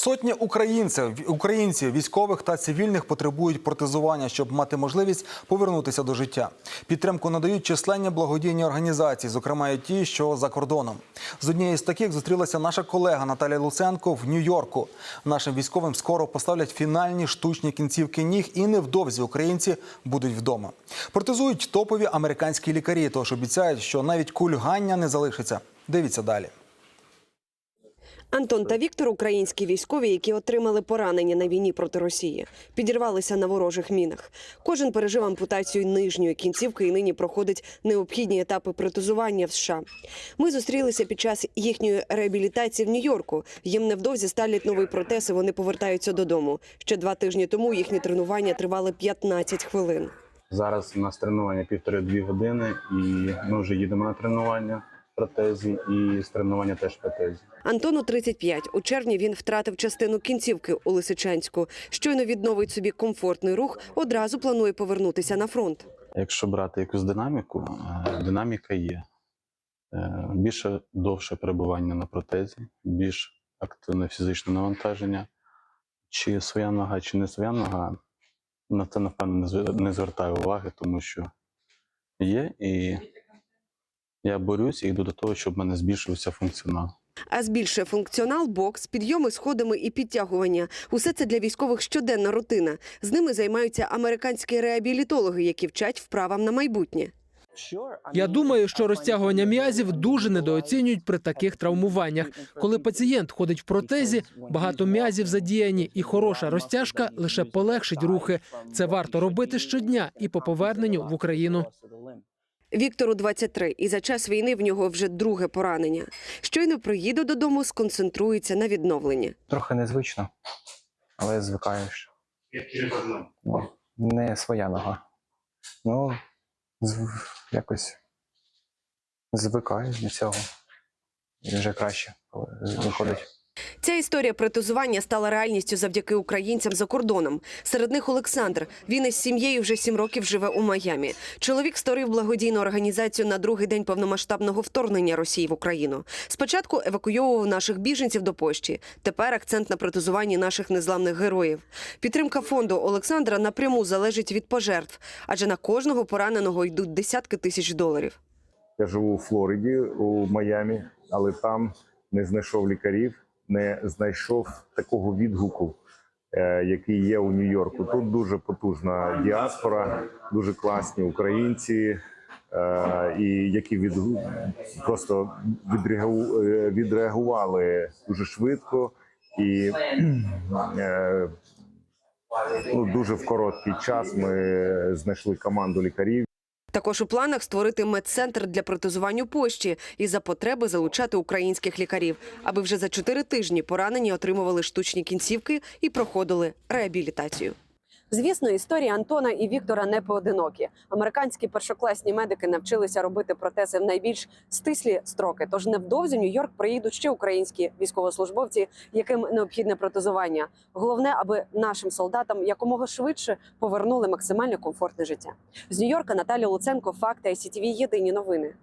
Сотні українців, українців, військових та цивільних потребують протезування, щоб мати можливість повернутися до життя. Підтримку надають численні благодійні організації, зокрема і ті, що за кордоном. З однією з таких зустрілася наша колега Наталія Луценко в Нью-Йорку. Нашим військовим скоро поставлять фінальні штучні кінцівки ніг, і невдовзі українці будуть вдома. Протезують топові американські лікарі, тож обіцяють, що навіть кульгання не залишиться. Дивіться далі. Антон та Віктор українські військові, які отримали поранення на війні проти Росії, підірвалися на ворожих мінах. Кожен пережив ампутацію нижньої кінцівки і нині проходить необхідні етапи протезування в США. Ми зустрілися під час їхньої реабілітації в Нью-Йорку. Їм невдовзі ставлять новий протез, і вони повертаються додому. Ще два тижні тому їхні тренування тривали 15 хвилин. Зараз у нас тренування півтори-дві години, і ми вже їдемо на тренування протезі, і з тренування теж протезі. Антону 35. У червні він втратив частину кінцівки у Лисичанську. Щойно відновить собі комфортний рух, одразу планує повернутися на фронт. Якщо брати якусь динаміку, е, динаміка є. Е, Більше довше перебування на протезі, більш активне фізичне навантаження. Чи своя нога, чи не своя нога, на це, напевно, не звертаю уваги, тому що є, і я борюсь і йду до того, щоб в мене збільшився функціонал. А збільшує функціонал, бокс, підйоми сходами і підтягування. Усе це для військових щоденна рутина. З ними займаються американські реабілітологи, які вчать вправам на майбутнє. Я думаю, що розтягування м'язів дуже недооцінюють при таких травмуваннях. Коли пацієнт ходить в протезі, багато м'язів задіяні, і хороша розтяжка лише полегшить рухи. Це варто робити щодня і по поверненню в Україну. Віктору 23, і за час війни в нього вже друге поранення. Щойно приїде додому, сконцентрується на відновленні. Трохи незвично, але звикаєш. Не своя нога. Ну, зв... якось звикаєш до цього. І вже краще виходить. Ця історія протезування стала реальністю завдяки українцям за кордоном. Серед них Олександр. Він із сім'єю вже сім років живе у Майамі. Чоловік створив благодійну організацію на другий день повномасштабного вторгнення Росії в Україну. Спочатку евакуйовував наших біженців до Польщі. Тепер акцент на протезуванні наших незламних героїв. Підтримка фонду Олександра напряму залежить від пожертв, адже на кожного пораненого йдуть десятки тисяч доларів. Я живу у Флориді, у Майамі, але там не знайшов лікарів, не знайшов такого відгуку, е, який є у Нью-Йорку. Тут дуже потужна діаспора, дуже класні українці, е, і які від, просто е, відреагували дуже швидко і ну, дуже в короткий час ми знайшли команду лікарів. Також у планах створити медцентр для протезування у Польщі і за потреби залучати українських лікарів, аби вже за чотири тижні поранені отримували штучні кінцівки і проходили реабілітацію. Звісно, історії Антона і Віктора не поодинокі. Американські першокласні медики навчилися робити протези в найбільш стислі строки. Тож невдовзі Нью-Йорк приїдуть ще українські військовослужбовці, яким необхідне протезування. Головне, аби нашим солдатам якомога швидше повернули максимально комфортне життя. З Нью-Йорка Наталя Луценко, факти ICTV, Єдині новини.